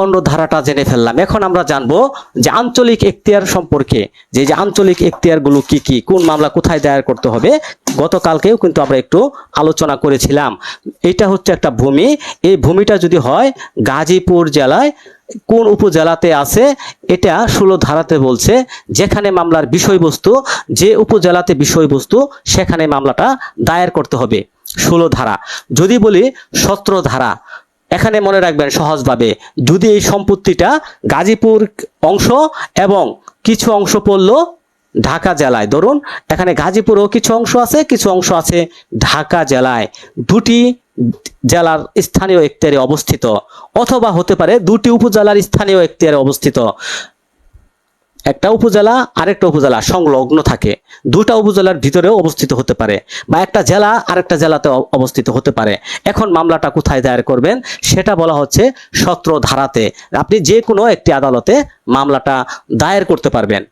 পনেরো ধারাটা জেনে ফেললাম। এখন আমরা জানব যে আঞ্চলিক এখতিয়ার সম্পর্কে, যে যে আঞ্চলিক এখতিয়ারগুলো কি কি, কোন মামলা কোথায় দায়ের করতে হবে, গতকালকেও কিন্তু আমরা একটু আলোচনা করেছিলাম। এটা হচ্ছে একটা ভূমি। এই ভূমিটা যদি হয়, গাজীপুর জেলায় কোন উপজেলাতে আছে, এটা ষোলো ধারাতে বলছে, যেখানে মামলার বিষয়বস্তু, যে উপজেলাতে বিষয়বস্তু, সেখানে মামলাটা দায়ের করতে হবে। ষোলো ধারা। যদি বলি সতেরো ধারা এখানে মনে রাখবেন সহজভাবে যদি এই সম্পত্তিটা গাজীপুর অংশ এবং কিছু অংশ পড়ল ঢাকা জেলায়। ধরুন, এখানে গাজীপুরও কিছু অংশ আছে, কিছু অংশ আছে ঢাকা জেলায়। দুটি জেলার স্থানীয় এখতিয়ারে অবস্থিত, অথবা হতে পারে দুটি উপজেলার স্থানীয় এখতিয়ারে অবস্থিত। একটা উপজেলা, আরেকটা উপজেলা সংলগ্ন থাকে। দুটা উপজেলার ভিতরেও অবস্থিত হতে পারে বা একটা জেলা, আরেকটা জেলাতে অবস্থিত হতে পারে। এখন মামলাটা কোথায় দায়ের করবেন সেটা বলা হচ্ছে সত্র ধারাতে আপনি যে কোনো একটি আদালতে মামলাটা দায়ের করতে পারবেন।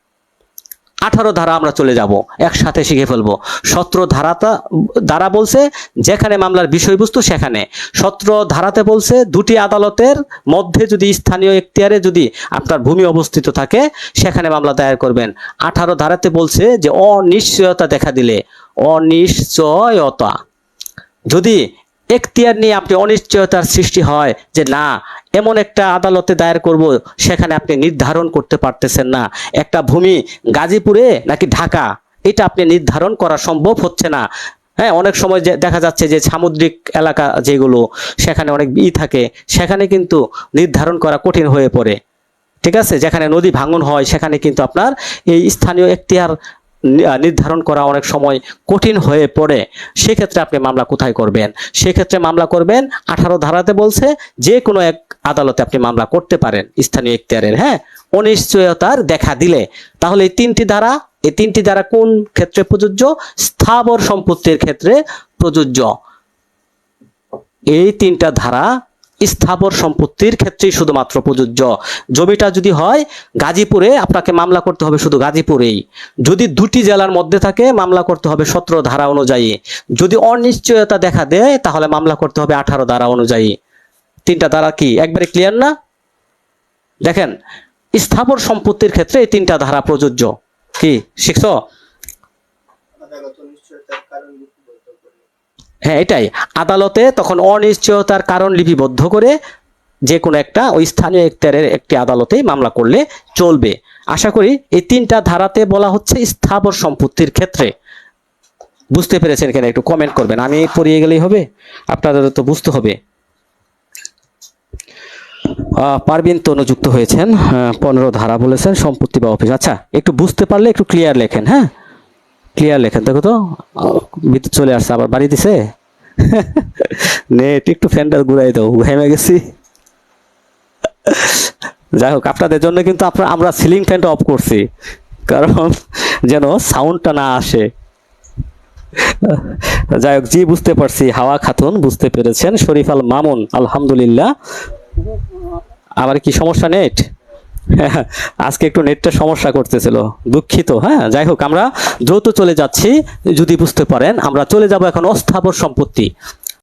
আঠারো ধারা আমরা চলে যাব, একসাথে শিখে ফেলব। সত্র ধারাটা, ধারা বলছে, যেখানে মামলার বিষয়বস্তু সেখানে। সত্র ধারাতে বলছে, দুটি আদালতের মধ্যে যদি স্থানীয় এখতিয়ারে যদি আপনার ভূমি অবস্থিত থাকে, সেখানে মামলা দায়ের করবেন। আঠারো ধারাতে বলছে যে অনিশ্চয়তা দেখা দিলে, অনিশ্চয়তা। যদি এখতিয়ার নিয়ে আপনি অনিশ্চয়তার সৃষ্টি হয় যে না এমন একটা আদালতে দায়ের করব, সেখানে আপনি নির্ধারণ করতে পারতেছেন না। একটা ভূমি গাজীপুরে নাকি ঢাকা? এটা আপনি নির্ধারণ করা সম্ভব হচ্ছে না। হ্যাঁ অনেক সময় দেখা যাচ্ছে যে সামুদ্রিক এলাকা যেগুলো, সেখানে অনেক ই থাকে, সেখানে কিন্তু নির্ধারণ করা কঠিন হয়ে পড়ে। ঠিক আছে? যেখানে নদী ভাঙন হয়, সেখানে কিন্তু আপনার এই স্থানীয় এখতিয়ার নির্ধারণ করা অনেক সময় কঠিন হয়ে পড়ে, সেক্ষেত্রে আপনি মামলা কোথায় করবেন? সেক্ষেত্রে মামলা করবেন, আঠারো ধারাতে বলছে যে কোনো এক আদালতে আপনি মামলা করতে পারেন, স্থানীয় এখতিয়ারের হ্যাঁ? অনিশ্চয়তার দেখা দিলে। তাহলে এই তিনটি ধারা, এই তিনটি ধারা কোন ক্ষেত্রে প্রযোজ্য? স্থাবর সম্পত্তির ক্ষেত্রে প্রযোজ্য। এই তিনটা ধারা স্থাবর সম্পত্তির ক্ষেত্রেই শুধুমাত্র প্রযোজ্য। জমিটা যদি হয়, গাজীপুরে আপনাকে মামলা করতে হবে শুধু গাজীপুরেই। যদি দুটি জেলার মধ্যে থাকে, মামলা করতে হবে সতেরো ধারা অনুযায়ী। যদি অনিশ্চয়তা দেখা দেয়, তাহলে মামলা করতে হবে আঠারো ধারা অনুযায়ী। তিনটা ধারা কি? একবারে ক্লিয়ার না? দেখেন, স্থাবর সম্পত্তির ক্ষেত্রে এই তিনটা ধারা প্রযোজ্য। কি? শিখছো আদালত অনিশ্চয়তার কারণ লিপিবদ্ধ করে হ্যাঁ এটাই। আদালতে তখন অনিশ্চয়তার কারণ লিপিবদ্ধ করে যে কোনো একটা ওই স্থানীয় এখতিয়ারের একটি আদালতেই মামলা করলে চলবে। আশা করি এই তিনটা ধারাতে বলা হচ্ছে স্থাবর সম্পত্তির ক্ষেত্রে। বুঝতে পেরেছেন কেন একটু কমেন্ট করবেন। আমি পড়িয়ে গেলেই হবে? আপনাদের তো বুঝতে হবে। পারবিন তনু যুক্ত হয়েছেন। পনেরো ধারা বলেছেন সম্পত্তি বা অফিস। আচ্ছা একটু বুঝতে পারলে একটু ক্লিয়ার লেখেন হ্যাঁ? ক্লিয়ার লেখেন। দেখো তো চলে আসছে, আবার বাড়ি দিছে? নেট একটু ফ্যানটা ঘুরাই দাও ঘেমে গেছি। যাই হোক, আপনাদের জন্য কিন্তু আপনার আমরা সিলিং ফ্যানটা অফ করছি। কারণ যেন সাউন্ডটা না আসে। যাই হোক, জি, বুঝতে পারছি। হাওয়া খাতুন, বুঝতে পেরেছেন। শরীফ আল মামুন আলহামদুলিল্লাহ। আবার কি সমস্যা নেট? আজকে একটু নেটটা সমস্যা করতেছিল, দুঃখিত হ্যাঁ যাই হোক, আমরা দ্রুত চলে যাচ্ছি, যদি বুঝতে পারেন, আমরা চলে যাব এখন অস্থাবর সম্পত্তি।